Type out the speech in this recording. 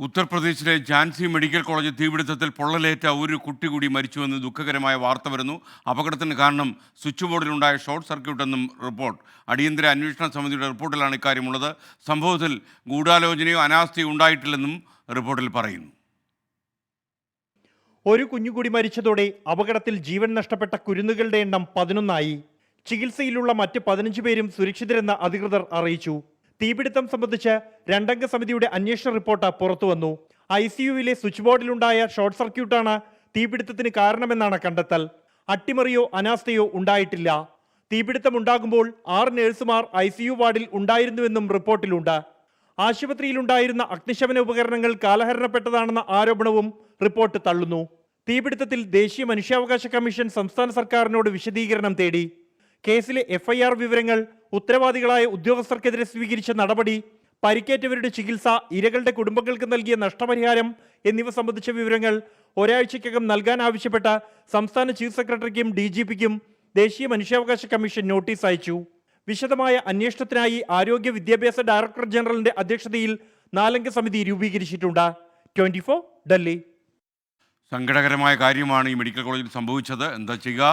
ഉത്തർപ്രദേശിലെ Jhansi medical college തീപിടുത്തത്തിൽ പൊള്ളലേറ്റ ഒരു കുട്ടി കൂടി മരിച്ചുവെന്ന് ദുഃഖകരമായ വാർത്ത വരുന്നു. അപകടത്തിന് കാരണം സ്വിച്ച് ബോർഡിലുണ്ടായ ഷോർട്ട് സർക്യൂട്ടെന്നും റിപ്പോർട്ട്. അടിയന്തര അന്വേഷണ സമിതിയുടെ റിപ്പോർട്ടിലാണ് ഇക്കാര്യമുള്ളത്. സംഭവത്തിൽ ഗൂഢാലോചനയോ അനാസ്ഥയോ ഉണ്ടായിട്ടില്ലെന്നും റിപ്പോർട്ടിൽ പറയുന്നു. ഒരു കുഞ്ഞുകൂടി മരിച്ചതോടെ അപകടത്തിൽ ജീവൻ നഷ്ടപ്പെട്ട കുരുന്നുകളുടെ എണ്ണം പതിനൊന്നായി. ചികിത്സയിലുള്ള മറ്റ് പതിനഞ്ച് പേരും സുരക്ഷിതരെന്ന് അധികൃതർ അറിയിച്ചു. തീപിടുത്തം സംബന്ധിച്ച് രണ്ടംഗ സമിതിയുടെ അന്വേഷണ റിപ്പോർട്ട് പുറത്തുവന്നു ഐ സിയുവിലെ സ്വിച്ച് ബോർഡിലുണ്ടായ ഷോർട്ട് സർക്യൂട്ടാണ് തീപിടുത്തത്തിന് കാരണമെന്നാണ് കണ്ടെത്തൽ. അട്ടിമറിയോ അനാസ്ഥയോ ഉണ്ടായിട്ടില്ല. തീപിടുത്തമുണ്ടാകുമ്പോൾ ആറ് നഴ്സുമാർ ഐ സി യു വാർഡിൽ ഉണ്ടായിരുന്നുവെന്നും റിപ്പോർട്ടിലുണ്ട്. ആശുപത്രിയിലുണ്ടായിരുന്ന അഗ്നിശമന ഉപകരണങ്ങൾ കാലഹരണപ്പെട്ടതാണെന്ന ആരോപണവും റിപ്പോർട്ട് തള്ളുന്നു. തീപിടുത്തത്തിൽ ദേശീയ മനുഷ്യാവകാശ കമ്മീഷൻ സംസ്ഥാന സർക്കാരിനോട് വിശദീകരണം തേടി. കേസിലെ എഫ്ഐആർ വിവരങ്ങൾ ഉത്തരവാദികളായ ഉദ്യോഗസ്ഥർക്കെതിരെ സ്വീകരിച്ച നടപടി പരിക്കേറ്റവരുടെ ചികിത്സ ഇരകളുടെ കുടുംബങ്ങൾക്ക് നൽകിയ നഷ്ടപരിഹാരം എന്നിവ സംബന്ധിച്ച വിവരങ്ങൾ ഒരാഴ്ചയ്ക്കകം നൽകാൻ ആവശ്യപ്പെട്ട സംസ്ഥാന ചീഫ് സെക്രട്ടറിക്കും ഡി ജി പിക്കും ദേശീയ മനുഷ്യാവകാശ കമ്മീഷൻ നോട്ടീസ് അയച്ചു. വിശദമായ അന്വേഷണത്തിനായി ആരോഗ്യ വിദ്യാഭ്യാസ ഡയറക്ടർ ജനറലിന്റെ അധ്യക്ഷതയിൽ നാലംഗ സമിതി രൂപീകരിച്ചിട്ടുണ്ട്. ട്വന്റി ഡൽഹി. സങ്കടകരമായ കാര്യമാണ് ഈ മെഡിക്കൽ കോളേജിൽ സംഭവിച്ചത്. എന്താ ചെയ്യുക?